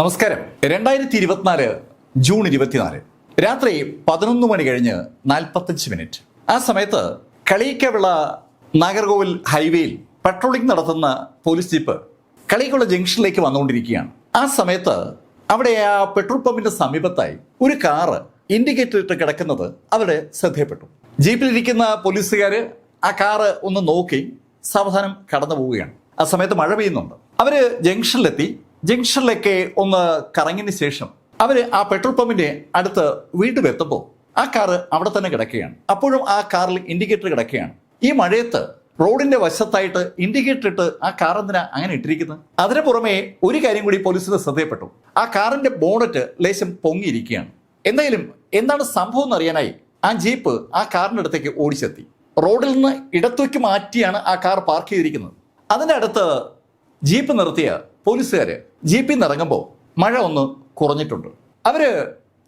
നമസ്കാരം. രണ്ടായിരത്തി ഇരുപത്തിനാല് ജൂൺ ഇരുപത്തിനാല് രാത്രി പതിനൊന്ന് മണി കഴിഞ്ഞ് നാൽപ്പത്തഞ്ച് മിനിറ്റ്. ആ സമയത്ത് കളിയിക്കവിള നാഗർകോവിൽ ഹൈവേയിൽ പട്രോളിംഗ് നടത്തുന്ന പോലീസ് ജീപ്പ് കളിയിക്കുള്ള ജംഗ്ഷനിലേക്ക് വന്നുകൊണ്ടിരിക്കുകയാണ്. ആ സമയത്ത് അവിടെ ആ പെട്രോൾ പമ്പിന്റെ സമീപത്തായി ഒരു കാറ് ഇൻഡിക്കേറ്റർ ഇട്ട് കിടക്കുന്നത് അവരുടെ ശ്രദ്ധയപ്പെട്ടു ജീപ്പിലിരിക്കുന്ന പോലീസുകാര് ആ കാറ് ഒന്ന് നോക്കി സാവധാനം കടന്നു പോവുകയാണ് ആ സമയത്ത് മഴ പെയ്യുന്നുണ്ട്. അവർ ജംഗ്ഷനിലെത്തി ജംഗ്ഷനിലേക്ക് ഒന്ന് കറങ്ങിന് ശേഷം അവർ ആ പെട്രോൾ പമ്പിന്റെ അടുത്ത് വീണ്ടും എത്തുമ്പോൾ ആ കാറ് അവിടെ തന്നെ കിടക്കുകയാണ്. അപ്പോഴും ആ കാറിൽ ഇൻഡിക്കേറ്റർ കിടക്കുകയാണ്. ഈ മഴയത്ത് റോഡിന്റെ വശത്തായിട്ട് ഇൻഡിക്കേറ്റർ ഇട്ട് ആ കാർ എന്തിനാ അങ്ങനെ ഇട്ടിരിക്കുന്നത്? അതിന് പുറമെ ഒരു കാര്യം കൂടി പോലീസിന് ശ്രദ്ധയപ്പെട്ടു. ആ കാറിന്റെ ബോണറ്റ് ലേശം പൊങ്ങിയിരിക്കുകയാണ്. എന്തായാലും എന്താണ് സംഭവം എന്ന് അറിയാനായി ആ ജീപ്പ് ആ കാറിന്റെ അടുത്തേക്ക് ഓടിച്ചെത്തി. റോഡിൽ നിന്ന് ഇടത്തേക്ക് മാറ്റിയാണ് ആ കാർ പാർക്ക് ചെയ്തിരിക്കുന്നത്. അതിന്റെ അടുത്ത് ജീപ്പ് നിർത്തിയ പോലീസുകാര് ജീപ്പിൽ നിന്ന് ഇറങ്ങുമ്പോൾ മഴ ഒന്ന് കുറഞ്ഞിട്ടുണ്ട്. അവർ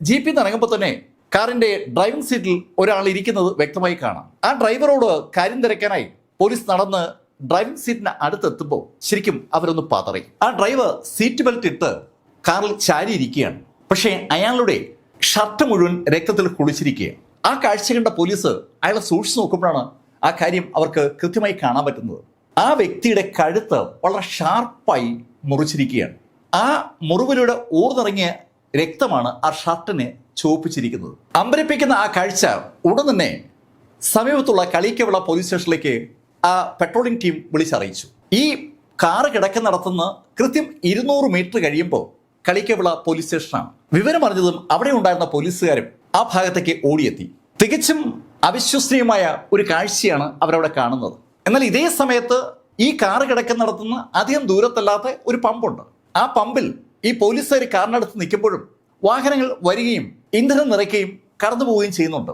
ജീപ്പിൽ നിന്ന് ഇറങ്ങുമ്പോൾ തന്നെ കാറിന്റെ ഡ്രൈവിംഗ് സീറ്റിൽ ഒരാൾ ഇരിക്കുന്നത് വ്യക്തമായി കാണാം. ആ ഡ്രൈവറോട് കാര്യം തിരക്കാനായി പോലീസ് നടന്ന് ഡ്രൈവിംഗ് സീറ്റിന് അടുത്തെത്തുമ്പോൾ ശരിക്കും അവരൊന്ന് പതറി ആ ഡ്രൈവർ സീറ്റ് ബെൽറ്റ് ഇട്ട് കാറിൽ ചാരിയിരിക്കുകയാണ്. പക്ഷേ അയാളുടെ ഷർട്ട് മുഴുവൻ രക്തത്തിൽ കുളിച്ചിരിക്കുകയാണ്. ആ കാഴ്ച കണ്ട പോലീസ് അയാളെ സൂക്ഷിച്ചു നോക്കുമ്പോഴാണ് ആ കാര്യം അവർക്ക് കൃത്യമായി കാണാൻ പറ്റുന്നത്. ആ വ്യക്തിയുടെ കഴുത്ത് വളരെ ഷാർപ്പായി മുറിച്ചിരിക്കുകയാണ്. ആ മുറിവിലൂടെ ഊർന്നിറങ്ങിയ രക്തമാണ് ആ ഷർട്ടിനെ ചുവപ്പിച്ചിരിക്കുന്നത്. അമ്പരപ്പിക്കുന്ന ആ കാഴ്ച ഉടൻ തന്നെ സമീപത്തുള്ള കളിക്കവിള പോലീസ് സ്റ്റേഷനിലേക്ക് ആ പെട്രോളിംഗ് ടീം വിളിച്ചറിയിച്ചു. ഈ കാറ് കിടക്കുന്നിടത്തുനിന്ന കൃത്യം ഇരുന്നൂറ് മീറ്റർ കഴിയുമ്പോൾ കളിക്കവിള പോലീസ് സ്റ്റേഷനാണ് വിവരമറിഞ്ഞതും അവിടെ ഉണ്ടായിരുന്ന പോലീസുകാരും ആ ഭാഗത്തേക്ക് ഓടിയെത്തി. തികച്ചും അവിശ്വസനീയമായ ഒരു കാഴ്ചയാണ് അവരവിടെ കാണുന്നത്. എന്നാൽ ഇതേ സമയത്ത് ഈ കാറ് കിടക്കുന്നിടത്തുനിന്ന് അധികം ദൂരത്തല്ലാത്ത ഒരു പമ്പുണ്ട്. ആ പമ്പിൽ ഈ പോലീസുകാർ കാറിനടുത്ത് നിൽക്കുമ്പോഴും വാഹനങ്ങൾ വരികയും ഇന്ധനം നിറയ്ക്കുകയും കടന്നു പോവുകയും ചെയ്യുന്നുണ്ട്.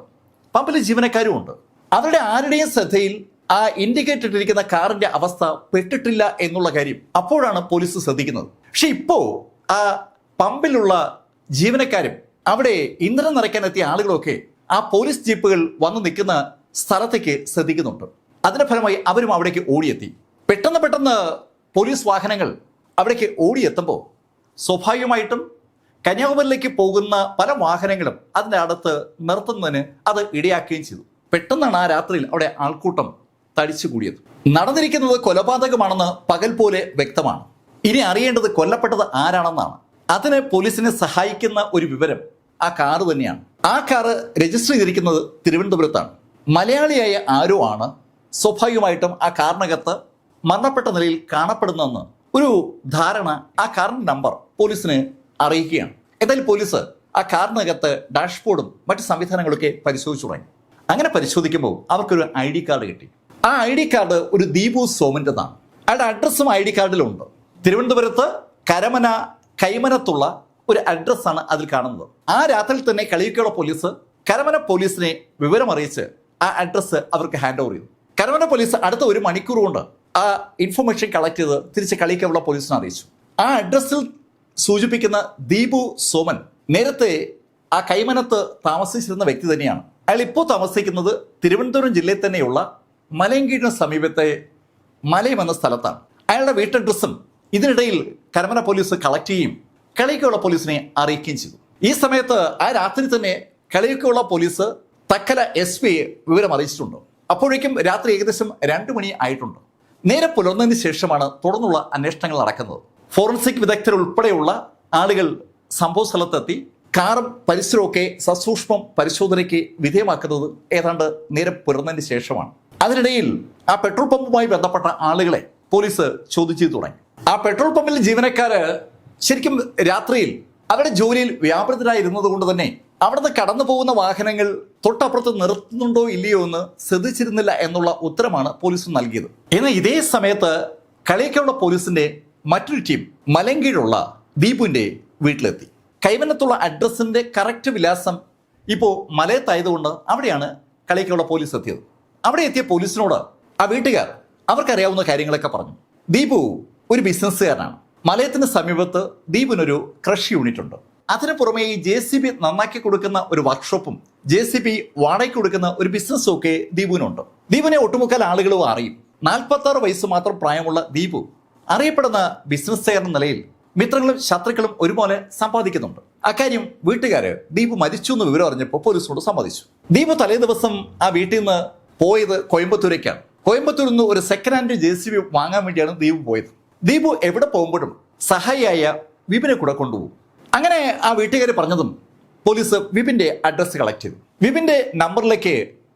പമ്പിൽ ജീവനക്കാരും ഉണ്ട്. അവരുടെ ആരുടെയും ശ്രദ്ധയിൽ ആ ഇൻഡിക്കേറ്റ് ഇട്ടിരിക്കുന്ന കാറിന്റെ അവസ്ഥ പെട്ടിട്ടില്ല എന്നുള്ള കാര്യം അപ്പോഴാണ് പോലീസ് ശ്രദ്ധിക്കുന്നത്. പക്ഷെ ഇപ്പോ ആ പമ്പിലുള്ള ജീവനക്കാരും അവിടെ ഇന്ധനം നിറയ്ക്കാൻ എത്തിയ ആളുകളൊക്കെ ആ പോലീസ് ജീപ്പുകൾ വന്ന് നിൽക്കുന്ന സ്ഥലത്തേക്ക് ശ്രദ്ധിക്കുന്നുണ്ട്. അതിന്റെ ഫലമായി അവരും അവിടേക്ക് ഓടിയെത്തി. പെട്ടെന്ന് പോലീസ് വാഹനങ്ങൾ അവിടേക്ക് ഓടിയെത്തുമ്പോൾ സ്വാഭാവികമായിട്ടും കന്യാകുമാരിയിലേക്ക് പോകുന്ന പല വാഹനങ്ങളും അതിന്റെ അടുത്ത് നിർത്തുന്നതിന് അത് ഇടയാക്കുകയും ചെയ്തു. പെട്ടെന്നാണ് ആ രാത്രിയിൽ അവിടെ ആൾക്കൂട്ടം തടിച്ചു കൂടിയത് നടന്നിരിക്കുന്നത് കൊലപാതകമാണെന്ന് പകൽ പോലെ വ്യക്തമാണ്. ഇനി അറിയേണ്ടത് കൊല്ലപ്പെട്ടത് ആരാണെന്നാണ്. അതിന് പോലീസിനെ സഹായിക്കുന്ന ഒരു വിവരം ആ കാറ് തന്നെയാണ്. ആ കാറ് രജിസ്റ്റർ ചെയ്തിരിക്കുന്നത് തിരുവനന്തപുരത്താണ്. മലയാളിയായ ആരോ ആണ്. സ്വാഭാവികമായിട്ടും ആ കാറിനകത്ത് മരണപ്പെട്ട നിലയിൽ കാണപ്പെടുന്നെന്ന് ഒരു ധാരണ ആ കാറിന്റെ നമ്പർ പോലീസിനെ അറിയിക്കുകയാണ്. എന്തായാലും പോലീസ് ആ കാറിനകത്ത് ഡാഷ്ബോർഡും മറ്റു സംവിധാനങ്ങളൊക്കെ പരിശോധിച്ചു തുടങ്ങി. അങ്ങനെ പരിശോധിക്കുമ്പോൾ അവർക്കൊരു ഐ ഡി കാർഡ് കിട്ടി. ആ ഐ ഡി കാർഡ് ഒരു ദീപു സോമന്റെതാണ്. അയാളുടെ അഡ്രസ്സും ഐ ഡി കാർഡിലുണ്ട്. തിരുവനന്തപുരത്ത് കരമന കൈമനത്തുള്ള ഒരു അഡ്രസ്സാണ് അതിൽ കാണുന്നത്. ആ രാത്രിയിൽ തന്നെ കളിയിക്കുള്ള പോലീസ് കരമന പോലീസിനെ വിവരമറിയിച്ച് ആ അഡ്രസ്സ് അവർക്ക് ഹാൻഡ് ഓവർ ചെയ്തു. കരമന പോലീസ് അടുത്ത ഒരു മണിക്കൂർ കൊണ്ട് ആ ഇൻഫർമേഷൻ കളക്ട് ചെയ്ത് തിരിച്ച് കളിക്കാനുള്ള പോലീസിനെ അറിയിച്ചു. ആ അഡ്രസ്സിൽ സൂചിപ്പിക്കുന്ന ദീപു സോമൻ നേരത്തെ ആ കൈമനത്ത് താമസിച്ചിരുന്ന വ്യക്തി തന്നെയാണ്. അയാൾ ഇപ്പോൾ താമസിക്കുന്നത് തിരുവനന്തപുരം ജില്ലയിൽ തന്നെയുള്ള മലയങ്കീഴിന് സമീപത്തെ മലയം എന്ന സ്ഥലത്താണ്. അയാളുടെ വീട്ടഡ്രസ്സും ഇതിനിടയിൽ കരമന പോലീസ് കളക്ട് ചെയ്യുകയും കളിയൊക്കെയുള്ള പോലീസിനെ അറിയിക്കുകയും ചെയ്തു. ഈ സമയത്ത് ആ രാത്രി തന്നെ കളിയൊക്കെയുള്ള പോലീസ് തക്കല എസ് പിയെ വിവരം അറിയിച്ചിട്ടുണ്ട്. അപ്പോഴേക്കും രാത്രി ഏകദേശം രണ്ടു മണി ആയിട്ടുണ്ട്. നേരെ പുലർന്നതിന് ശേഷമാണ് തുടർന്നുള്ള അന്വേഷണങ്ങൾ നടക്കുന്നത്. ഫോറൻസിക് വിദഗ്ധർ ഉൾപ്പെടെയുള്ള ആളുകൾ സംഭവ സ്ഥലത്തെത്തി. കാറും പരിസരമൊക്കെ സസൂക്ഷ്മം പരിശോധനയ്ക്ക് വിധേയമാക്കുന്നത് ഏതാണ്ട് നേരെ പുലർന്നതിന് ശേഷമാണ്. അതിനിടയിൽ ആ പെട്രോൾ പമ്പുമായി ബന്ധപ്പെട്ട ആളുകളെ പോലീസ് ചോദ്യം ചെയ്തു തുടങ്ങി. ആ പെട്രോൾ പമ്പിൽ ജീവനക്കാര് ശരിക്കും രാത്രിയിൽ അവരുടെ ജോലിയിൽ വ്യാപൃതരായിരുന്നത് കൊണ്ട് തന്നെ അവിടുന്ന് കടന്നു പോകുന്ന വാഹനങ്ങൾ തൊട്ടപ്പുറത്ത് നിർത്തുന്നുണ്ടോ ഇല്ലയോ എന്ന് ശ്രദ്ധിച്ചിരുന്നില്ല എന്നുള്ള ഉത്തരമാണ് പോലീസ് നൽകിയത്. എന്നാൽ ഇതേ സമയത്ത് കളിയൊക്കെയുള്ള പോലീസിന്റെ മറ്റൊരു ടീം മലങ്കീഴുള്ള ദീപുവിന്റെ വീട്ടിലെത്തി. കൈവന്നത്തുള്ള അഡ്രസ്സിന്റെ കറക്റ്റ് വിലാസം ഇപ്പോൾ മലയത്തായതുകൊണ്ട് അവിടെയാണ് കളിയൊക്കെയുള്ള പോലീസ് എത്തിയത്. അവിടെ എത്തിയ പോലീസിനോട് ആ വീട്ടുകാർ അവർക്കറിയാവുന്ന കാര്യങ്ങളൊക്കെ പറഞ്ഞു. ദീപു ഒരു ബിസിനസ്സുകാരനാണ് മലയത്തിന് സമീപത്ത് ദീപിനൊരു ക്രഷ് യൂണിറ്റ് ഉണ്ട്. അതിനു പുറമെ ഈ ജെ സി ബി നന്നാക്കി കൊടുക്കുന്ന ഒരു വർക്ക്ഷോപ്പും ജെ സി ബി വാടകയ്ക്ക് കൊടുക്കുന്ന ഒരു ബിസിനസ്സും ഒക്കെ ദീപുവിനുണ്ട്. ദീപുവിനെ ഒട്ടുമുക്കാൽ ആളുകളും അറിയും. നാൽപ്പത്തി ആറ് വയസ്സ് മാത്രം പ്രായമുള്ള ദീപു അറിയപ്പെടുന്ന ബിസിനസ് എന്ന നിലയിൽ മിത്രങ്ങളും ശത്രുക്കളും ഒരുപോലെ സമ്പാദിക്കുന്നുണ്ട്. അക്കാര്യം വീട്ടുകാര് ദീപു മരിച്ചു എന്ന് വിവരം അറിഞ്ഞപ്പോൾ പോലീസിനോട് സമ്മതിച്ചു. ദീപു തലേ ദിവസം ആ വീട്ടിൽ നിന്ന് പോയത് കോയമ്പത്തൂരേക്കാണ്. കോയമ്പത്തൂരിൽ നിന്ന് ഒരു second hand J C B വാങ്ങാൻ വേണ്ടിയാണ് ദീപു പോയത്. ദീപു എവിടെ പോകുമ്പോഴും സഹായിയായ വിപിനെ കൂടെ കൊണ്ടുപോകും. അങ്ങനെ ആ വീട്ടുകാർ പറഞ്ഞതും പോലീസ് വിപിന്റെ അഡ്രസ്സ് കളക്ട് ചെയ്തു. വിപിന്റെ നമ്പറിലേക്ക്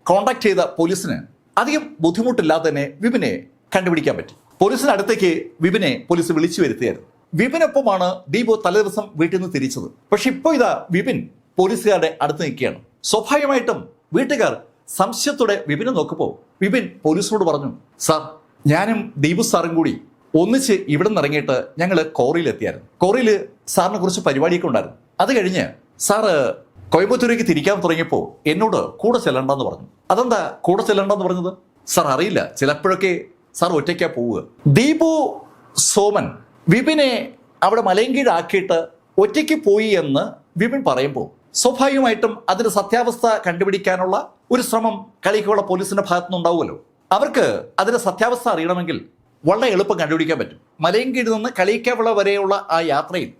കോൺടാക്ട് ചെയ്ത പോലീസിന് അധികം ബുദ്ധിമുട്ടില്ലാതെ തന്നെ വിപിനെ കണ്ടുപിടിക്കാൻ പറ്റി. പോലീസിന് അടുത്തേക്ക് വിപിനെ പോലീസ് വിളിച്ചു വരുത്തിയായിരുന്നു. വിപിനൊപ്പമാണ് ദീപു തലേദിവസം വീട്ടിൽ നിന്ന് തിരിച്ചത്. പക്ഷെ ഇപ്പോൾ ഇതാ വിപിൻ പോലീസുകാരുടെ അടുത്ത് നിൽക്കുകയാണ്. സ്വാഭാവികമായിട്ടും വീട്ടുകാർ സംശയത്തോടെ വിപിനെ നോക്കുമ്പോൾ വിപിൻ പോലീസിനോട് പറഞ്ഞു സാർ ഞാനും ദീപു സാറും കൂടി ഒന്നിച്ച് ഇവിടെ നിന്ന് ഇറങ്ങിയിട്ട് ഞങ്ങൾ കോറിയിൽ എത്തിയായിരുന്നു. കോറിയിൽ സാറിനെ കുറിച്ച് പരിപാടിയൊക്കെ ഉണ്ടായിരുന്നു. അത് കഴിഞ്ഞ് സാറ് കോയമ്പത്തൂരേക്ക് തിരിക്കാൻ തുടങ്ങിയപ്പോൾ എന്നോട് കൂടെ ചെല്ലണ്ടെന്ന് പറഞ്ഞു. അതെന്താ കൂടെ ചെല്ലണ്ടെന്ന് പറഞ്ഞത്? സാർ അറിയില്ല. ചിലപ്പോഴൊക്കെ സാർ ഒറ്റയ്ക്കാ പോവുക. ദീപു സോമൻ വിപിനെ അവിടെ മലയങ്കീഴാക്കിയിട്ട് ഒറ്റയ്ക്ക് പോയി എന്ന് വിപിൻ പറയുമ്പോൾ സ്വാഭാവികമായിട്ടും അതിന്റെ സത്യാവസ്ഥ കണ്ടുപിടിക്കാനുള്ള ഒരു ശ്രമം കളിക്കുള്ള പോലീസിന്റെ ഭാഗത്തുനിന്നുണ്ടാവുമല്ലോ. അവർക്ക് അതിന്റെ സത്യാവസ്ഥ അറിയണമെങ്കിൽ വളരെ എളുപ്പം കണ്ടുപിടിക്കാൻ പറ്റും. മലയങ്കീഴിൽ നിന്ന് കളിക്കവിള വരെയുള്ള ആ യാത്രയിൽ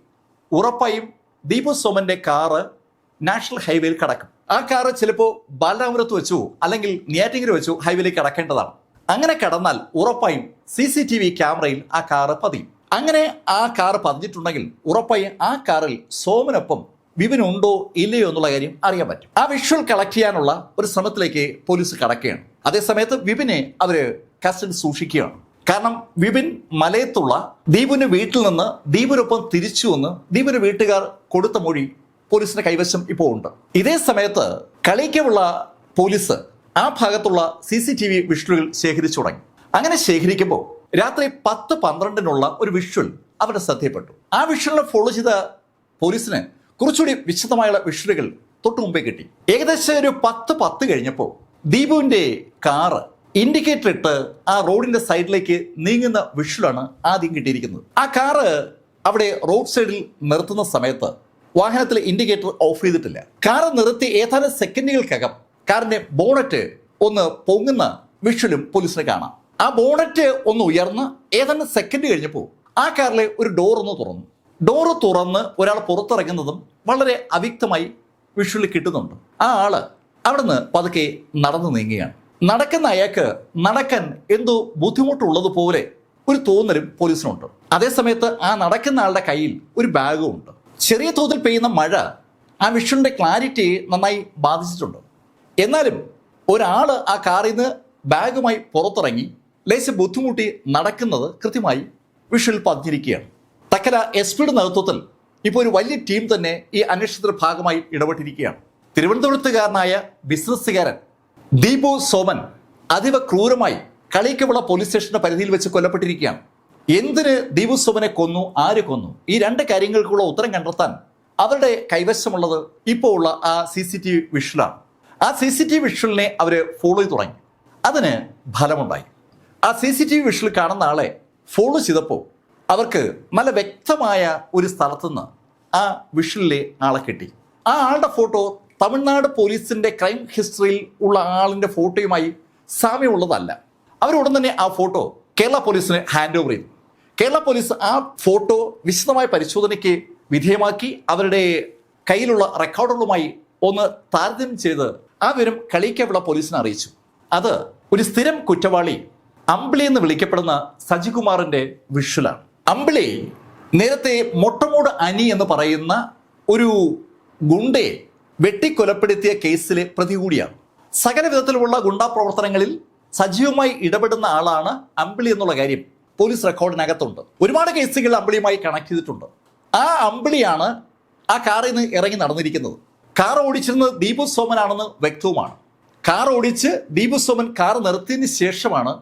ഉറപ്പായും ദീപു സോമന്റെ കാറ് നാഷണൽ ഹൈവേയിൽ കടക്കും. ആ കാറ് ചിലപ്പോൾ ബാലരാമപുരത്ത് വെച്ചോ അല്ലെങ്കിൽ നെയ്യാറ്റിങ്കര വെച്ചോ ഹൈവേയിലേക്ക് കടക്കേണ്ടതാണ്. അങ്ങനെ കടന്നാൽ ഉറപ്പായും സി സി ടി വി ക്യാമറയിൽ ആ കാറ് പതിയും. അങ്ങനെ ആ കാറ് പതിഞ്ഞിട്ടുണ്ടെങ്കിൽ ഉറപ്പായും ആ കാറിൽ സോമനൊപ്പം വിപിനുണ്ടോ ഇല്ലയോ എന്നുള്ള കാര്യം അറിയാൻ പറ്റും. ആ വിഷ്വൽ കളക്ട് ചെയ്യാനുള്ള ഒരു ശ്രമത്തിലേക്ക് പോലീസ് കടക്കുകയാണ്. അതേസമയത്ത് വിപിനെ അവർ കസ്റ്റഡി സൂക്ഷിക്കുകയാണ്. കാരണം വിപിൻ മലയത്തുള്ള ദീപുവിന്റെ വീട്ടിൽ നിന്ന് ദീപിനൊപ്പം തിരിച്ചു വന്ന് ദീപിന്റെ വീട്ടുകാർ കൊടുത്ത മൊഴി പോലീസിന്റെ കൈവശം ഇപ്പോൾ ഉണ്ട്. ഇതേ സമയത്ത് കളിക്കുള്ള പോലീസ് ആ ഭാഗത്തുള്ള സി സി ടി വി വിഷ്വലുകൾ ശേഖരിച്ചു തുടങ്ങി. അങ്ങനെ ശേഖരിക്കുമ്പോൾ രാത്രി പത്ത് പന്ത്രണ്ടിനുള്ള ഒരു വിഷ്വൽ അവരുടെ ശ്രദ്ധയപ്പെട്ടു ആ വിഷ്വലിനെ ഫോളോ ചെയ്ത പോലീസിന് കുറച്ചുകൂടി വിശദമായുള്ള വിഷ്വലുകൾ തൊട്ടു മുമ്പേ കിട്ടി. ഏകദേശം ഒരു പത്ത് പത്ത് കഴിഞ്ഞപ്പോൾ ദീപുവിന്റെ കാറ് ഇൻഡിക്കേറ്റർ ഇട്ട് ആ റോഡിന്റെ സൈഡിലേക്ക് നീങ്ങുന്ന വിഷ്വലാണ് ആദ്യം കിട്ടിയിരിക്കുന്നത്. ആ കാറ് അവിടെ റോഡ് സൈഡിൽ നിർത്തുന്ന സമയത്ത് വാഹനത്തിലെ ഇൻഡിക്കേറ്റർ ഓഫ് ചെയ്തിട്ടില്ല. കാറ് നിർത്തി ഏതാനും സെക്കൻഡുകൾക്കകം കാറിന്റെ ബോണറ്റ് ഒന്ന് പൊങ്ങുന്ന വിഷ്വലും പോലീസിന് കാണാം. ആ ബോണറ്റ് ഒന്ന് ഉയർന്ന് ഏതാനും സെക്കൻഡ് കഴിഞ്ഞപ്പോൾ ആ കാറിലെ ഒരു ഡോർ ഒന്ന് തുറന്നു. ഡോറ് തുറന്ന് ഒരാൾ പുറത്തിറങ്ങുന്നതും വളരെ അവ്യക്തമായി വിഷുവിൽ കിട്ടുന്നുണ്ട്. ആ ആൾ അവിടുന്ന് പതുക്കെ നടന്നു നീങ്ങുകയാണ്. നടക്കുന്ന അയാൾക്ക് നടക്കാൻ എന്തോ ബുദ്ധിമുട്ടുള്ളതുപോലെ ഒരു തോന്നലും പോലീസിനുണ്ട്. അതേസമയത്ത് ആ നടക്കുന്ന ആളുടെ കയ്യിൽ ഒരു ബാഗും ഉണ്ട്. ചെറിയ തോതിൽ പെയ്യുന്ന മഴ ആ വിഷുവിന്റെ ക്ലാരിറ്റിയെ നന്നായി ബാധിച്ചിട്ടുണ്ട്. എന്നാലും ഒരാൾ ആ കാറിൽ നിന്ന് ബാഗുമായി പുറത്തിറങ്ങി ലേശ ബുദ്ധിമുട്ടി നടക്കുന്നത് കൃത്യമായി വിഷുവിൽ പതിഞ്ഞിരിക്കുകയാണ്. തക്കല എസ് പിയുടെ നേതൃത്വത്തിൽ ഇപ്പോൾ ഒരു വലിയ ടീം തന്നെ ഈ അന്വേഷണത്തിന്റെ ഭാഗമായി ഇടപെട്ടിരിക്കുകയാണ്. തിരുവനന്തപുരത്തുകാരനായ ബിസിനസ്സുകാരൻ ദീപു സോമൻ അതീവ ക്രൂരമായി കളിക്കവിള പോലീസ് സ്റ്റേഷന്റെ പരിധിയിൽ വെച്ച് കൊല്ലപ്പെട്ടിരിക്കുകയാണ്. എന്തിന് ദീപു സോമനെ കൊന്നു ആര് കൊന്നു? ഈ രണ്ട് കാര്യങ്ങൾക്കുള്ള ഉത്തരം കണ്ടെത്താൻ അവരുടെ കൈവശമുള്ളത് ഇപ്പോൾ ഉള്ള ആ സി സി ടി വി വിഷ്വലാണ് ആ സി സി ടി വി വിഷ്വലിനെ അവർ ഫോളോ ചെയ്ത് തുടങ്ങി. അതിന് ഫലമുണ്ടായി. ആ C C T V visual കാണുന്ന ആളെ ഫോളോ ചെയ്തപ്പോൾ അവർക്ക് നല്ല വ്യക്തമായ ഒരു സ്ഥലത്തുനിന്ന് ആ വിഷ്വലിലെ ആളെ കിട്ടി. ആ ആളുടെ ഫോട്ടോ തമിഴ്നാട് പോലീസിന്റെ ക്രൈം ഹിസ്റ്ററിയിൽ ഉള്ള ആളിന്റെ ഫോട്ടോയുമായി സാമ്യമുള്ളതല്ല. അവരുടൻ തന്നെ ആ ഫോട്ടോ കേരള പോലീസിന് ഹാൻഡ് ഓവർ ചെയ്തു. കേരള പോലീസ് ആ ഫോട്ടോ വിശദമായ പരിശോധനയ്ക്ക് വിധേയമാക്കി അവരുടെ കയ്യിലുള്ള റെക്കോർഡുകളുമായി ഒന്ന് താരതമ്യം ചെയ്ത് ആ വിവരം കളിക്കവിള പോലീസിനെ അറിയിച്ചു. അത് ഒരു സ്ഥിരം കുറ്റവാളി അമ്പിളി എന്ന് വിളിക്കപ്പെടുന്ന സജികുമാറിന്റെ വിഷ്വലാണ് അമ്പിളി നേരത്തെ മൊട്ടമൂട് അനി എന്ന് പറയുന്ന ഒരു ഗുണ്ടയെ വെട്ടിക്കൊലപ്പെടുത്തിയ കേസിലെ പ്രതി കൂടിയാണ്. സകല വിധത്തിലുമുള്ള ഗുണ്ടാ പ്രവർത്തനങ്ങളിൽ സജീവമായി ഇടപെടുന്ന ആളാണ് അമ്പിളി എന്നുള്ള കാര്യം പോലീസ് റെക്കോർഡിനകത്തുണ്ട്. ഒരുപാട് കേസുകൾ അമ്പിളിയുമായി കണക്ട് ചെയ്തിട്ടുണ്ട്. ആ അമ്പിളിയാണ് ആ കാറിൽ നിന്ന് ഇറങ്ങി നടന്നിരിക്കുന്നത്. കാർ ഓടിച്ചിരുന്നത് ദീപു സോമനാണെന്ന് വ്യക്തവുമാണ്. കാർ ഓടിച്ച് ദീപു സോമൻ കാർ നിർത്തിയതിന് ശേഷമാണ്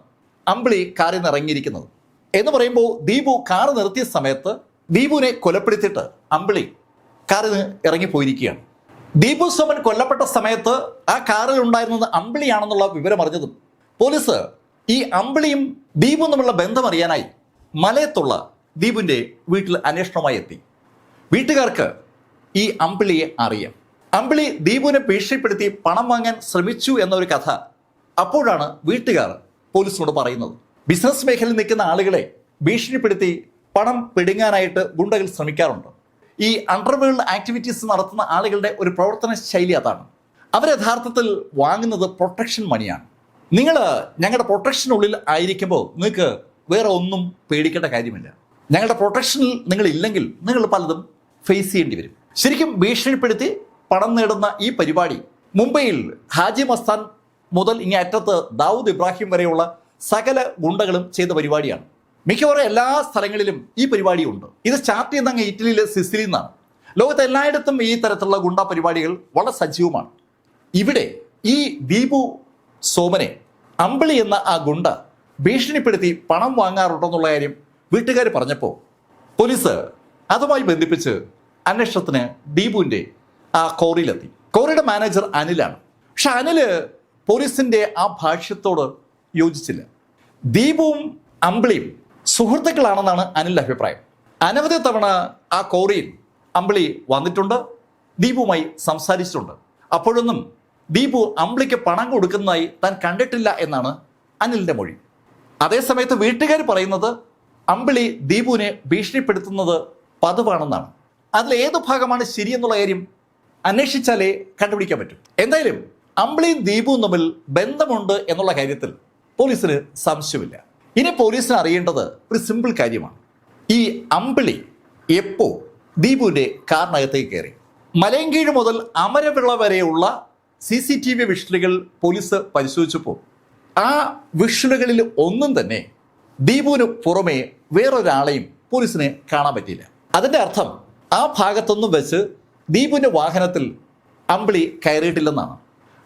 അമ്പിളി കാറിൽ നിന്ന് ഇറങ്ങിയിരിക്കുന്നത്. എന്ന് പറയുമ്പോൾ ദീപു കാർ നിർത്തിയ സമയത്ത് ദീപുവിനെ കൊലപ്പെടുത്തിയിട്ട് അമ്പിളി കാറിൽ നിന്ന് ഇറങ്ങിപ്പോയിരിക്കുകയാണ്. ദീപു സോമൻ കൊല്ലപ്പെട്ട സമയത്ത് ആ കാറിൽ ഉണ്ടായിരുന്നത് അമ്പിളിയാണെന്നുള്ള വിവരം അറിഞ്ഞതും പോലീസ് ഈ അമ്പിളിയും ദീപും തമ്മിലുള്ള ബന്ധം അറിയാനായി മലയത്തുള്ള ദീപുവിന്റെ വീട്ടിൽ അന്വേഷണമായി എത്തി. വീട്ടുകാർക്ക് ഈ അമ്പിളിയെ അറിയാം. അമ്പിളി ദീപുവിനെ ഭീഷണിപ്പെടുത്തി പണം വാങ്ങാൻ ശ്രമിച്ചു എന്നൊരു കഥ അപ്പോഴാണ് വീട്ടുകാർ പോലീസിനോട് പറയുന്നത്. ബിസിനസ് മേഖലയിൽ നിൽക്കുന്ന ആളുകളെ ഭീഷണിപ്പെടുത്തി പണം പിടുങ്ങാനായിട്ട് ഗുണ്ടകൾ ശ്രമിക്കാറുണ്ട്. ഈ അണ്ടർവേൾഡ് ആക്ടിവിറ്റീസ് നടത്തുന്ന ആളുകളുടെ ഒരു പ്രവർത്തന ശൈലി അതാണ്. അവർ യഥാർത്ഥത്തിൽ വാങ്ങുന്നത് പ്രൊട്ടക്ഷൻ മണിയാണ് നിങ്ങൾ ഞങ്ങളുടെ പ്രൊട്ടക്ഷനുള്ളിൽ ആയിരിക്കുമ്പോൾ നിങ്ങൾക്ക് വേറെ ഒന്നും പേടിക്കേണ്ട കാര്യമില്ല. ഞങ്ങളുടെ പ്രൊട്ടക്ഷനിൽ നിങ്ങൾ ഇല്ലെങ്കിൽ നിങ്ങൾ പലതും ഫേസ് ചെയ്യേണ്ടി വരും. ശരിക്കും ഭീഷണിപ്പെടുത്തി പണം നേടുന്ന ഈ പരിപാടി മുംബൈയിൽ ഹാജി മസ്താൻ മുതൽ ഇങ്ങേ അറ്റത്ത് ദാവൂദ് ഇബ്രാഹിം വരെയുള്ള സകല ഗുണ്ടകളും ചെയ്ത പരിപാടിയാണ്. മിക്കവാറും എല്ലാ സ്ഥലങ്ങളിലും ഈ പരിപാടിയുണ്ട്. ഇത് സ്റ്റാർട്ട് ചെയ്യുന്ന അങ്ങ് ഇറ്റലിയിലെ സിസിലിയിൽ നിന്നാണ് ലോകത്ത് എല്ലായിടത്തും ഈ തരത്തിലുള്ള ഗുണ്ട പരിപാടികൾ വളരെ സജീവമാണ്. ഇവിടെ ഈ ദീപു സോമനെ അമ്പിളി എന്ന ആ ഗുണ്ട ഭീഷണിപ്പെടുത്തി പണം വാങ്ങാറുണ്ടെന്നുള്ള കാര്യം വീട്ടുകാർ പറഞ്ഞപ്പോൾ പോലീസ് അതുമായി ബന്ധിപ്പിച്ച് അന്വേഷണത്തിന് ദീപുവിന്റെ ആ കോറിയിലെത്തി. കോറിയുടെ മാനേജർ അനിലാണ്. പക്ഷെ അനിൽ പോലീസിന്റെ ആ ഭാഷ്യത്തോട് യോജിച്ചില്ല. ദീപുവും അമ്പിളിയും സുഹൃത്തുക്കളാണെന്നാണ് അനിൽ അഭിപ്രായം. അനവധി തവണ ആ കോറിയിൽ അമ്പിളി വന്നിട്ടുണ്ട് ദീപുമായി സംസാരിച്ചിട്ടുണ്ട്. അപ്പോഴൊന്നും ദീപു അമ്പിളിക്ക് പണം കൊടുക്കുന്നതായി താൻ കണ്ടിട്ടില്ല എന്നാണ് അനിലിന്റെ മൊഴി. അതേസമയത്ത് വീട്ടുകാർ പറയുന്നത് അമ്പിളി ദീപുവിനെ ഭീഷണിപ്പെടുത്തുന്നത് പതിവാണെന്നാണ്. അതിൽ ഏത് ഭാഗമാണ് ശരിയെന്നുള്ള കാര്യം അന്വേഷിച്ചാലേ കണ്ടുപിടിക്കാൻ പറ്റും. എന്തായാലും അമ്പിളിയും ദീപുവും തമ്മിൽ ബന്ധമുണ്ട് എന്നുള്ള കാര്യത്തിൽ പോലീസിന് സംശയമില്ല. ഇനി പോലീസിന് അറിയേണ്ടത് ഒരു സിമ്പിൾ കാര്യമാണ്. ഈ അമ്പിളി എപ്പോ ദീപുവിന്റെ കാറിനകത്തേക്ക് കയറി. മലയങ്കീഴ് മുതൽ അമരവിള വരെയുള്ള സി സി ടി വി വിഷലുകൾ പോലീസ് പരിശോധിച്ചപ്പോൾ ആ വിഷലുകളിൽ ഒന്നും തന്നെ ദീപുവിന് പുറമെ വേറൊരാളെയും പോലീസിനെ കാണാൻ പറ്റിയില്ല. അതിന്റെ അർത്ഥം ആ ഭാഗത്തൊന്നും വെച്ച് ദീപുവിന്റെ വാഹനത്തിൽ അമ്പിളി കയറിയിട്ടില്ലെന്നാണ്.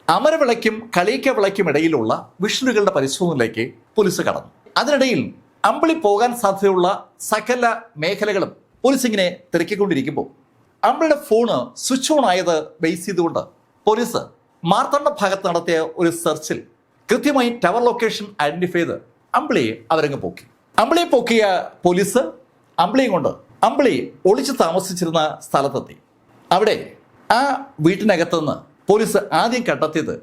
അമരവിളയ്ക്കും കളിയിക്കവിളയ്ക്കും ഇടയിലുള്ള വിഷലുകളുടെ പരിശോധനയിലേക്ക് പോലീസ് കടന്നു. അതിനിടയിൽ അമ്പിളി പോകാൻ സാധ്യതയുള്ള സകല മേഖലകളും പോലീസ് ഇങ്ങനെ തിരക്കിക്കൊണ്ടിരിക്കുമ്പോൾ അമ്പിളിയുടെ ഫോണ് സ്വിച്ച് ഓൺ ആയത് ബേസ് ചെയ്തുകൊണ്ട് പോലീസ് മാർത്തണ്ഡ ഭാഗത്ത് നടത്തിയ ഒരു സെർച്ചിൽ കൃത്യമായി ടവർ ലൊക്കേഷൻ ഐഡന്റിഫൈ ചെയ്ത് അമ്പിളിയെ അവരങ്ങ് പോക്കി. അമ്പിളിയെ പോക്കിയ പോലീസ് അമ്പിളിയും കൊണ്ട് അമ്പിളി ഒളിച്ചു താമസിച്ചിരുന്ന സ്ഥലത്തെത്തി. അവിടെ ആ വീട്ടിനകത്തുനിന്ന് പോലീസ് ആദ്യം കണ്ടെത്തിയത്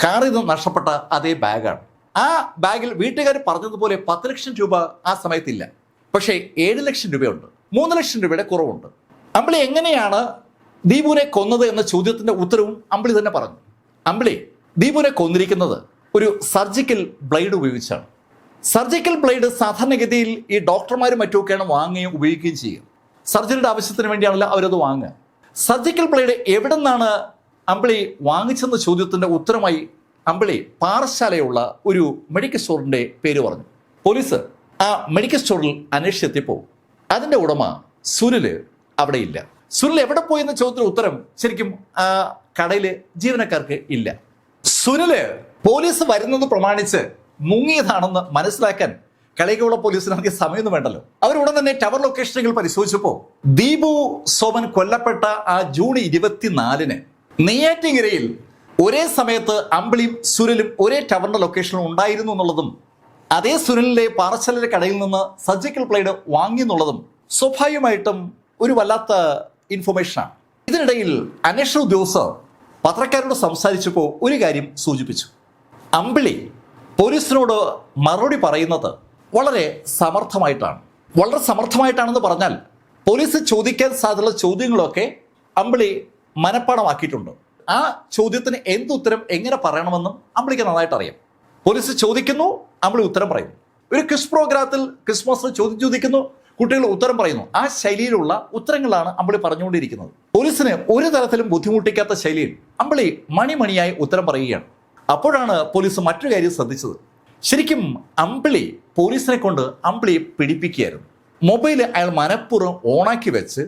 കാറിൽ നിന്ന് നഷ്ടപ്പെട്ട അതേ ബാഗാണ്. ആ ബാഗിൽ വീട്ടുകാർ പറഞ്ഞതുപോലെ പത്ത് ലക്ഷം രൂപ ആ സമയത്തില്ല. പക്ഷേ ഏഴ് ലക്ഷം രൂപയുണ്ട്. മൂന്ന് ലക്ഷം രൂപയുടെ കുറവുണ്ട്. അമ്പിളി എങ്ങനെയാണ് ദീപുവിനെ കൊന്നത് എന്ന ചോദ്യത്തിന്റെ ഉത്തരവും അമ്പിളി തന്നെ പറഞ്ഞു. അമ്പിളി ദീപുവിനെ കൊന്നിരിക്കുന്നത് ഒരു സർജിക്കൽ ബ്ലേഡ് ഉപയോഗിച്ചാണ്. സർജിക്കൽ ബ്ലേഡ് സാധാരണഗതിയിൽ ഈ ഡോക്ടർമാരും മറ്റുമൊക്കെയാണ് വാങ്ങുകയും ഉപയോഗിക്കുകയും ചെയ്യുക. സർജറിയുടെ ആവശ്യത്തിന് വേണ്ടിയാണല്ലോ അവരത് വാങ്ങുക. സർജിക്കൽ ബ്ലേഡ് എവിടെ നിന്നാണ് അമ്പിളി വാങ്ങിച്ചെന്ന ചോദ്യത്തിന്റെ ഉത്തരമായി അമ്പിളി പാറശാലയുള്ള ഒരു മെഡിക്കൽ സ്റ്റോറിന്റെ പേര് പറഞ്ഞു. പോലീസ് ആ മെഡിക്കൽ സ്റ്റോറിൽ അന്വേഷിച്ചെത്തിയപ്പോൾ അതിന്റെ ഉടമ സുനിൽ അവിടെ ഇല്ല സുനിൽ എവിടെ പോയി എന്ന ചോദ്യത്തിന് ഉത്തരം ശരിക്കും ആ കടയിലെ ജീവനക്കാർക്ക് ഇല്ല. സുനിൽ പോലീസ് വരുന്നത് പ്രമാണിച്ച് മുങ്ങിയതാണെന്ന് മനസ്സിലാക്കാൻ കളികളുള്ള പോലീസിന് അധികം സമയമൊന്നും വേണ്ടല്ലോ. അവർ ഉടൻ തന്നെ ടവർ ലൊക്കേഷനുകൾ പരിശോധിച്ചപ്പോൾ ദീപു സോമൻ കൊല്ലപ്പെട്ട ആ ജൂൺ ഇരുപത്തിനാലിന് നെയ്യാറ്റിങ്കരയിൽ ഒരേ സമയത്ത് അമ്പിളിയും സുരലും ഒരേ ടവറിന്റെ ലൊക്കേഷനിൽ ഉണ്ടായിരുന്നു എന്നുള്ളതും അതേ സുരലിലെ പാറശാലയുടെ കടയിൽ നിന്ന് സർജിക്കൽ പ്ലേഡ് വാങ്ങി എന്നുള്ളതും സ്വാഭാവികമായിട്ടും ഒരു വല്ലാത്ത ഇൻഫർമേഷനാണ് ഇതിനിടയിൽ അന്വേഷണ ഉദ്യോഗസ്ഥർ പത്രക്കാരോട് സംസാരിച്ചപ്പോൾ ഒരു കാര്യം സൂചിപ്പിച്ചു. അമ്പിളി പോലീസിനോട് മറുപടി പറയുന്നത് വളരെ സമർത്ഥമായിട്ടാണ്. വളരെ സമർത്ഥമായിട്ടാണെന്ന് പറഞ്ഞാൽ പോലീസ് ചോദിക്കാൻ സാധ്യതയുള്ള ചോദ്യങ്ങളൊക്കെ അമ്പിളി മനഃപ്പാടമാക്കിയിട്ടുണ്ട്. ആ ചോദ്യത്തിന് എന്ത് ഉത്തരം എങ്ങനെ പറയണമെന്നും അമ്പിളിക്ക് നന്നായിട്ട് അറിയാം. പോലീസ് ചോദിക്കുന്നു അമ്പിളി ഉത്തരം പറയുന്നു. ഒരു ക്വിസ് പ്രോഗ്രാമത്തിൽ ക്രിസ്മസ് ചോദ്യം ചോദിക്കുന്നു കുട്ടികൾ ഉത്തരം പറയുന്നു. ആ ശൈലിയിലുള്ള ഉത്തരങ്ങളാണ് അമ്പിളി പറഞ്ഞുകൊണ്ടിരിക്കുന്നത്. പോലീസിന് ഒരു തരത്തിലും ബുദ്ധിമുട്ടിക്കാത്ത ശൈലിയിൽ അമ്പിളി മണിമണിയായി ഉത്തരം പറയുകയാണ്. അപ്പോഴാണ് പോലീസ് മറ്റൊരു കാര്യം ശ്രദ്ധിച്ചത്. ശരിക്കും അമ്പിളി പോലീസിനെ കൊണ്ട് അമ്പിളിയെ പിടിപ്പിക്കുകയായിരുന്നു. മൊബൈൽ അയാൾ മനഃപൂർവം ഓണാക്കി വെച്ച്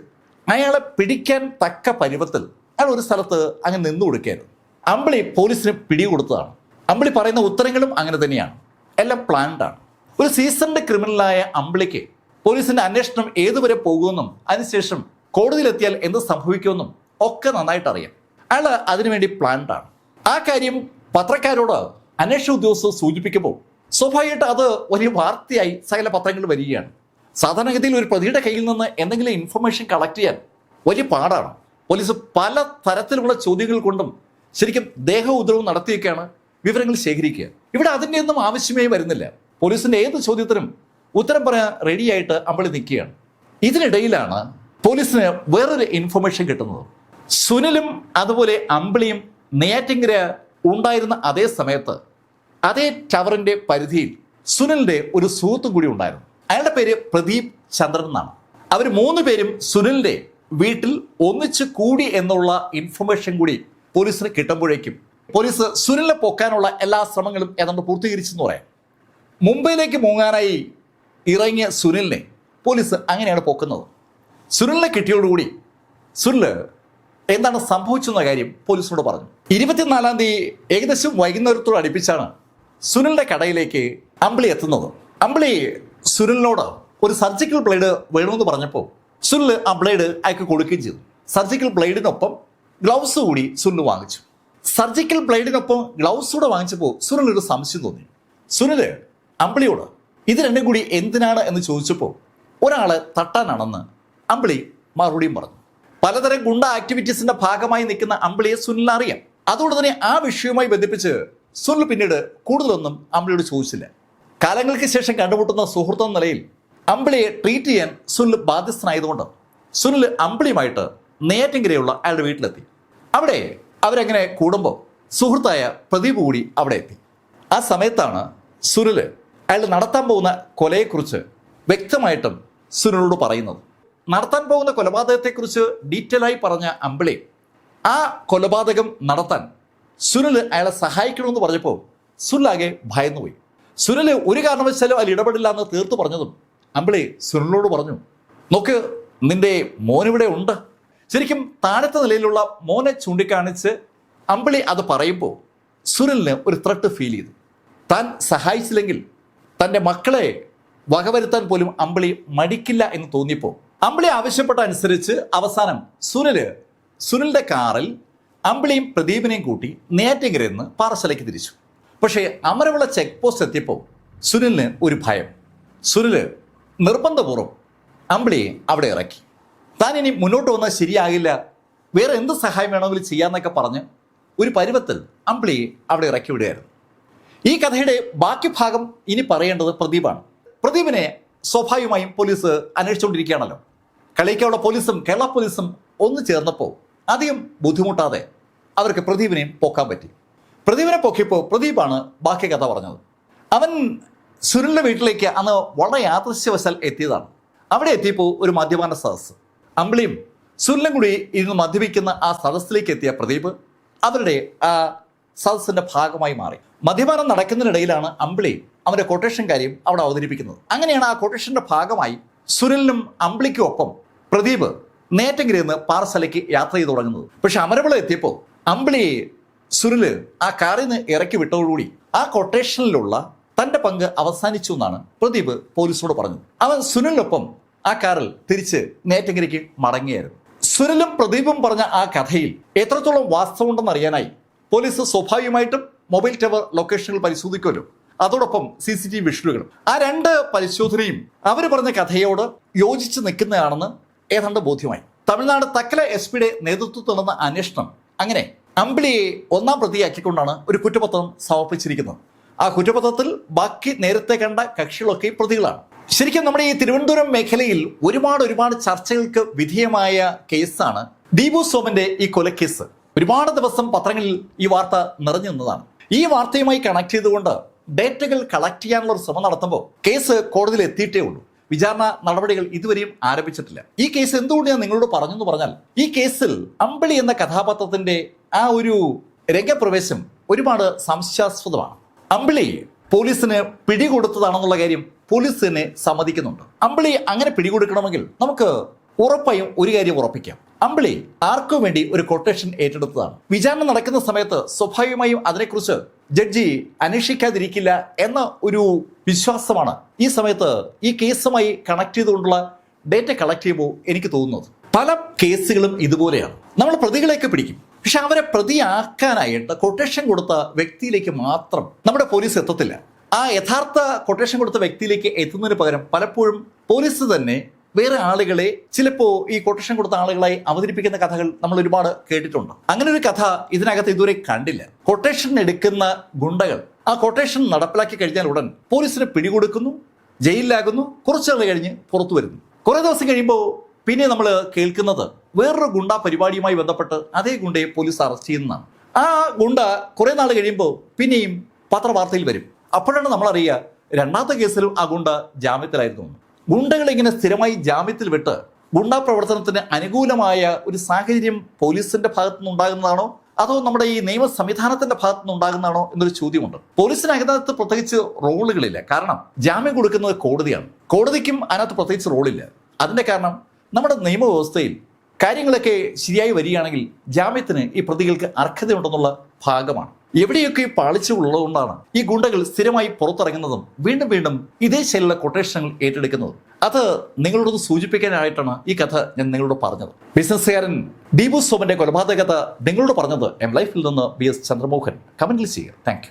അയാളെ പിടിക്കാൻ തക്ക പരുവത്തിൽ അയാൾ ഒരു സ്ഥലത്ത് അങ്ങ് നിന്നു കൊടുക്കുകയായിരുന്നു അമ്പിളി പോലീസിന് പിടികൊടുത്തതാണ്. അമ്പിളി പറയുന്ന ഉത്തരങ്ങളും അങ്ങനെ തന്നെയാണ്. എല്ലാം പ്ലാൻഡാണ് ഒരു സീസണിന്റെ ക്രിമിനലായ അമ്പിളിക്ക് പോലീസിന്റെ അന്വേഷണം ഏതുവരെ പോകുമെന്നും അതിനുശേഷം കോടതിയിലെത്തിയാൽ എന്ത് സംഭവിക്കുമെന്നും ഒക്കെ നന്നായിട്ട് അറിയാം അയാൾ അതിനുവേണ്ടി പ്ലാൻഡാണ് ആ കാര്യം പത്രക്കാരോട് അന്വേഷണ ഉദ്യോഗസ്ഥർ സൂചിപ്പിക്കുമ്പോൾ സ്വാഭാവികമായിട്ട് അത് വലിയ വാർത്തയായി സകല പത്രങ്ങൾ വരികയാണ്. സാധാരണഗതിയിൽ ഒരു പ്രതിയുടെ കയ്യിൽ നിന്ന് എന്തെങ്കിലും ഇൻഫർമേഷൻ കളക്ട് ചെയ്യാൻ വലിയ പാടാണ്. പോലീസ് പല തരത്തിലുള്ള ചോദ്യങ്ങൾ കൊണ്ടും ശരിക്കും ദേഹ ഉദ്രവം നടത്തിയൊക്കെയാണ് വിവരങ്ങൾ ശേഖരിക്കുക. ഇവിടെ അതിന്റെ ഒന്നും ആവശ്യമേ വരുന്നില്ല. പോലീസിന്റെ ഏത് ചോദ്യത്തിനും ഉത്തരം പറയാൻ റെഡിയായിട്ട് അമ്പിളി നിൽക്കുകയാണ്. ഇതിനിടയിലാണ് പോലീസിന് വേറൊരു ഇൻഫർമേഷൻ കിട്ടുന്നത്. സുനിലും അതുപോലെ അമ്പിളിയും നെയ്യാറ്റിങ്കര ഉണ്ടായിരുന്ന അതേ സമയത്ത് അതേ ടവറിന്റെ പരിധിയിൽ സുനിലിന്റെ ഒരു സുഹൃത്തും കൂടി ഉണ്ടായിരുന്നു. അയാളുടെ പേര് പ്രദീപ് ചന്ദ്രൻ എന്നാണ്. അവർ മൂന്ന് പേരും സുനിലിന്റെ വീട്ടിൽ ഒന്നിച്ചു കൂടി എന്നുള്ള ഇൻഫർമേഷൻ കൂടി പോലീസിന് കിട്ടുമ്പോഴേക്കും പോലീസ് സുനിലിനെ പൊക്കാനുള്ള എല്ലാ ശ്രമങ്ങളും ഏതാണ്ട് പൂർത്തീകരിച്ചെന്ന് പറയാം. മുംബൈയിലേക്ക് മുങ്ങാനായി ഇറങ്ങിയ സുനിലിനെ പോലീസ് അങ്ങനെയാണ് പൊക്കുന്നത്. സുനിലിനെ കിട്ടിയോടുകൂടി സുനിൽ എന്താണ് സംഭവിച്ചെന്ന കാര്യം പോലീസിനോട് പറഞ്ഞു. ഇരുപത്തിനാലാം തീയതി ഏകദേശം വൈകുന്നേരത്തോട് അടുപ്പിച്ചാണ് സുനിലിന്റെ കടയിലേക്ക് അമ്പിളി എത്തുന്നത്. അമ്പിളി സുനിലിനോട് ഒരു സർജിക്കൽ ബ്ലേഡ് വേണമെന്ന് പറഞ്ഞപ്പോൾ സുനിൽ ആ ബ്ലേഡ് അയാൾക്ക് കൊടുക്കുകയും ചെയ്തു. സർജിക്കൽ ബ്ലേഡിനൊപ്പം ഗ്ലൗസ് കൂടി സുനിൽ വാങ്ങിച്ചു. സർജിക്കൽ ബ്ലേഡിനൊപ്പം ഗ്ലൗസ് കൂടെ വാങ്ങിച്ചപ്പോൾ സുനിൽ ഒരു സംശയം തോന്നി. സുനിൽ അമ്പിളിയോട് ഇത് രണ്ടും കൂടി എന്തിനാണ്? എന്ന് ചോദിച്ചപ്പോൾ ഒരാളെ തട്ടാനാണെന്ന് അമ്പിളി മറുപടിയും പറഞ്ഞു. പലതരം ഗുണ്ട ആക്ടിവിറ്റീസിന്റെ ഭാഗമായി നിൽക്കുന്ന അമ്പിളിയെ സുനിൽ അറിയാം. അതുകൊണ്ട് തന്നെ ആ വിഷയവുമായി ബന്ധിപ്പിച്ച് സുനിൽ പിന്നീട് കൂടുതലൊന്നും അമ്പിളിയോട് ചോദിച്ചില്ല. കാലങ്ങൾക്ക് ശേഷം കണ്ടുമുട്ടുന്ന സുഹൃത്തെന്ന നിലയിൽ അമ്പിളിയെ ട്രീറ്റ് ചെയ്യാൻ സുനിൽ ബാധ്യസ്ഥനായതുകൊണ്ട് സുനിൽ അമ്പിളിയുമായിട്ട് നെയ്യാറ്റിങ്കരയുള്ള അയാളുടെ വീട്ടിലെത്തി. അവിടെ അവരെങ്ങനെ കൂടുമ്പോൾ സുഹൃത്തായ പ്രദീപ് കൂടി അവിടെ എത്തി. ആ സമയത്താണ് സുനിൽ അയാൾ നടത്താൻ പോകുന്ന കൊലയെക്കുറിച്ച് വ്യക്തമായിട്ടും സുനിലോട് പറയുന്നത്. നടത്താൻ പോകുന്ന കൊലപാതകത്തെക്കുറിച്ച് ഡീറ്റെയിൽ ആയി പറഞ്ഞ അമ്പിളി ആ കൊലപാതകം നടത്താൻ സുനിൽ അയാളെ സഹായിക്കണമെന്ന് പറഞ്ഞപ്പോൾ സുനിലാകെ ഭയന്നുപോയി. സുനിൽ ഒരു കാരണവശാലും അതിൽ ഇടപെടില്ല എന്ന് തീർത്തു പറഞ്ഞതും അമ്പിളി സുനിലിനോട് പറഞ്ഞു നോക്ക് നിന്റെ മോനിവിടെ ഉണ്ട്. ശരിക്കും താഴത്തെ നിലയിലുള്ള മോനെ ചൂണ്ടിക്കാണിച്ച് അമ്പിളി അത് പറയുമ്പോൾ സുനിലിന് ഒരു ത്രട്ട് ഫീൽ ചെയ്തു. താൻ സഹായിച്ചില്ലെങ്കിൽ തന്റെ മക്കളെ വകവരുത്താൻ പോലും അമ്പിളി മടിക്കില്ല എന്ന് തോന്നിയപ്പോൾ അമ്പിളി ആവശ്യപ്പെട്ട അനുസരിച്ച് അവസാനം സുനിൽ സുനിലിന്റെ കാറിൽ അമ്പിളിയും പ്രദീപിനെയും കൂട്ടി നേറ്റങ്കരയിൽ നിന്ന് പാറശാലയ്ക്ക് തിരിച്ചു. പക്ഷേ അമരവിള ചെക്ക് പോസ്റ്റ് എത്തിയപ്പോൾ സുനിലിന് ഒരു ഭയം. സുനിൽ നിർബന്ധപൂർവം അമ്പിളിയെ അവിടെ ഇറക്കി. താൻ ഇനി മുന്നോട്ട് വന്നാൽ ശരിയാകില്ല. വേറെ എന്ത് സഹായം വേണമെങ്കിലും ചെയ്യാന്നൊക്കെ പറഞ്ഞ് ഒരു പരുവത്തിൽ അമ്പിളിയെ അവിടെ ഇറക്കി വിടുകയായിരുന്നു. ഈ കഥയുടെ ബാക്കി ഭാഗം ഇനി പറയേണ്ടത് പ്രദീപാണ്. പ്രദീപിനെ സ്വാഭാവികമായും പോലീസ് അന്വേഷിച്ചുകൊണ്ടിരിക്കുകയാണല്ലോ. കളിക്കാനുള്ള പോലീസും കേരള പോലീസും ഒന്ന് ചേർന്നപ്പോൾ അധികം ബുദ്ധിമുട്ടാതെ അവർക്ക് പ്രദീപിനെയും പൊക്കാൻ പറ്റി. പ്രദീപിനെ പൊക്കിയപ്പോൾ പ്രദീപാണ് ബാക്കി കഥ പറഞ്ഞത്. അവൻ സുനിലിന്റെ വീട്ടിലേക്ക് അന്ന് വളരെ യാദൃശ്യവശാൽ എത്തിയതാണ്. അവിടെ എത്തിയപ്പോൾ ഒരു മദ്യപാന സദസ്സ്. അമ്പിളിയും സുനിലും കൂടി ഇരുന്ന് മദ്യപിക്കുന്ന ആ സദസ്സിലേക്ക് എത്തിയ പ്രദീപ് അവരുടെ ആ സദസ്സിന്റെ ഭാഗമായി മാറി. മദ്യപാനം നടക്കുന്നതിനിടയിലാണ് അമ്പിളിയും അവന്റെ കൊട്ടേഷൻ കാര്യം അവിടെ അവതരിപ്പിക്കുന്നത്. അങ്ങനെയാണ് ആ കൊട്ടേഷന്റെ ഭാഗമായി സുനിലിനും അമ്പിളിക്കും ഒപ്പം പ്രദീപ് നേറ്റങ്കിരിൽ നിന്ന് പാറശാലയ്ക്ക് യാത്ര ചെയ്തു തുടങ്ങുന്നത്. പക്ഷെ അമരവിള എത്തിയപ്പോൾ അമ്പിളിയെ സുനിൽ ആ കാറിൽ നിന്ന് ഇറക്കി വിട്ടതോടുകൂടി ആ കൊട്ടേഷനിലുള്ള തന്റെ പങ്ക് അവസാനിച്ചു എന്നാണ് പ്രദീപ് പോലീസോട് പറഞ്ഞത്. അവൻ സുനിലിനൊപ്പം ആ കാറിൽ തിരിച്ച് നേറ്റങ്കരിക്ക് മടങ്ങിയായിരുന്നു. സുനിലും പ്രദീപും പറഞ്ഞ ആ കഥയിൽ എത്രത്തോളം വാസ്തവമുണ്ടെന്ന് അറിയാനായി പോലീസ് സ്വാഭാവികമായിട്ടും മൊബൈൽ ടവർ ലൊക്കേഷനുകൾ പരിശോധിക്കുമല്ലോ. അതോടൊപ്പം സി സി ടി വി വിഷ്വലുകളും. ആ രണ്ട് പരിശോധനയും അവർ പറഞ്ഞ കഥയോട് യോജിച്ച് നിൽക്കുന്നതാണെന്ന് ഏതാണ്ട് ബോധ്യമായി. തമിഴ്നാട് തക്കല എസ് പിയുടെ നേതൃത്വത്തിൽ നടന്ന അന്വേഷണം അങ്ങനെ അമ്പിളിയെ ഒന്നാം പ്രതിയാക്കിക്കൊണ്ടാണ് ഒരു കുറ്റപത്രം സമർപ്പിച്ചിരിക്കുന്നത്. ആ കുറ്റപത്രത്തിൽ ബാക്കി നേരത്തെ കണ്ട കക്ഷികളൊക്കെ പ്രതികളാണ്. ശരിക്കും നമ്മുടെ ഈ തിരുവനന്തപുരം മേഖലയിൽ ഒരുപാട് ഒരുപാട് ചർച്ചകൾക്ക് വിധേയമായ കേസാണ് ദീപു സോമന്റെ ഈ കൊലക്കേസ്. ഒരുപാട് ദിവസം പത്രങ്ങളിൽ ഈ വാർത്ത നിറഞ്ഞു നിന്നതാണ്. ഈ വാർത്തയുമായി കണക്ട് ചെയ്തുകൊണ്ട് ഡേറ്റകൾ കളക്ട് ചെയ്യാനുള്ള ഒരു ശ്രമം നടത്തുമ്പോൾ കേസ് കോടതിയിൽ എത്തിയിട്ടേ ഉള്ളൂ. വിചാരണ നടപടികൾ ഇതുവരെയും ആരംഭിച്ചിട്ടില്ല. ഈ കേസ് എന്തുകൊണ്ട് ഞാൻ നിങ്ങളോട് പറഞ്ഞു എന്ന് പറഞ്ഞാൽ ഈ കേസിൽ അമ്പിളി എന്ന കഥാപാത്രത്തിന്റെ ആ ഒരു രംഗപ്രവേശം ഒരുപാട് സംശയാസ്പദമാണ്. അമ്പിളി പോലീസിന് പിടികൊടുത്തതാണെന്നുള്ള കാര്യം പോലീസ് തന്നെ സമ്മതിക്കുന്നുണ്ട്. അമ്പിളി അങ്ങനെ പിടികൊടുക്കണമെങ്കിൽ നമുക്ക് ഉറപ്പായും ഒരു കാര്യം ഉറപ്പിക്കാം. അമ്പിളി ആർക്കു വേണ്ടി ഒരു കൊട്ടേഷൻ ഏറ്റെടുത്തതാണ്. വിചാരണ നടക്കുന്ന സമയത്ത് സ്വാഭാവികമായും അതിനെക്കുറിച്ച് ജഡ്ജി അന്വേഷിക്കാതിരിക്കില്ല എന്ന ഒരു വിശ്വാസമാണ് ഈ സമയത്ത് ഈ കേസുമായി കണക്ട് ചെയ്തുകൊണ്ടുള്ള ഡേറ്റ കളക്ട് ചെയ്യുമ്പോൾ എനിക്ക് തോന്നുന്നത്. പല കേസുകളും ഇതുപോലെയാണ്. നമ്മൾ പ്രതികളെയൊക്കെ പിടിക്കും. പക്ഷെ അവരെ പ്രതിയാക്കാനായിട്ട് കൊട്ടേഷൻ കൊടുത്ത വ്യക്തിയിലേക്ക് മാത്രം നമ്മുടെ പോലീസ് എത്തത്തില്ല. ആ യഥാർത്ഥ കൊട്ടേഷൻ കൊടുത്ത വ്യക്തിയിലേക്ക് എത്തുന്നതിന് പകരം പലപ്പോഴും പോലീസ് തന്നെ വേറെ ആളുകളെ ചിലപ്പോൾ ഈ കൊട്ടേഷൻ കൊടുത്ത ആളുകളായി അവതരിപ്പിക്കുന്ന കഥകൾ നമ്മൾ ഒരുപാട് കേട്ടിട്ടുണ്ട്. അങ്ങനെ ഒരു കഥ ഇതിനകത്ത് ഇതുവരെ കണ്ടില്ല. കൊട്ടേഷൻ എടുക്കുന്ന ഗുണ്ടകൾ ആ കൊട്ടേഷൻ നടപ്പിലാക്കി കഴിഞ്ഞാൽ ഉടൻ പോലീസിന് പിടികൊടുക്കുന്നു ജയിലിലാകുന്നു കുറച്ചു നാൾ കഴിഞ്ഞ് പുറത്തു വരുന്നു. കുറേ ദിവസം കഴിയുമ്പോൾ പിന്നെ നമ്മൾ കേൾക്കുന്നത് വേറൊരു ഗുണ്ട പരിപാടിയുമായി ബന്ധപ്പെട്ട് അതേ ഗുണ്ടയെ പോലീസ് അറസ്റ്റ് ചെയ്യുന്നതാണ്. ആ ഗുണ്ട കുറേ നാൾ കഴിയുമ്പോൾ പിന്നെയും പത്രവാർത്തയിൽ വരും. അപ്പോഴാണ് നമ്മൾ അറിയുക രണ്ടാമത്തെ കേസിലും ആ ഗുണ്ട ജാമ്യത്തിലായിരുന്നു ഗുണ്ടകൾ ഇങ്ങനെ സ്ഥിരമായി ജാമ്യത്തിൽ വിട്ട് ഗുണ്ടാ പ്രവർത്തനത്തിന് അനുകൂലമായ ഒരു സാഹചര്യം പോലീസിന്റെ ഭാഗത്തു നിന്നുണ്ടാകുന്നതാണോ അതോ നമ്മുടെ ഈ നിയമ സംവിധാനത്തിന്റെ ഭാഗത്തു നിന്നുണ്ടാകുന്നതാണോ എന്നൊരു ചോദ്യമുണ്ട്. പോലീസിന് അതിനകത്ത് പ്രത്യേകിച്ച് റോളുകളില്ല. കാരണം ജാമ്യം കൊടുക്കുന്നത് കോടതിയാണ്. കോടതിക്കും അതിനകത്ത് പ്രത്യേകിച്ച് റോളില്ല. അതിന്റെ കാരണം നമ്മുടെ നിയമവ്യവസ്ഥയിൽ കാര്യങ്ങളൊക്കെ ശരിയായി വരികയാണെങ്കിൽ ജാമ്യത്തിന് ഈ പ്രതികൾക്ക് അർഹതയുണ്ടെന്നുള്ള ഭാഗമാണ്. എവിടെയൊക്കെ പാളിച്ചു ഉള്ളതുകൊണ്ടാണ് ഈ ഗുണ്ടകൾ സ്ഥിരമായി പുറത്തിറങ്ങുന്നതും വീണ്ടും വീണ്ടും ഇതേ ശൈലിയുള്ള കൊട്ടേഷനുകൾ ഏറ്റെടുക്കുന്നതും. അത് നിങ്ങളോടൊന്ന് സൂചിപ്പിക്കാനായിട്ടാണ് ഈ കഥ ഞാൻ നിങ്ങളോട് പറഞ്ഞത്. ബിസിനസ്സുകാരൻ ദീപു സോമന്റെ കൊലപാതക കഥ നിങ്ങളോട് പറഞ്ഞത് എം ലൈഫിൽ നിന്ന് ബി എസ് ചന്ദ്രമോഹൻ. കമന്റിൽ ചെയ്യുക. താങ്ക്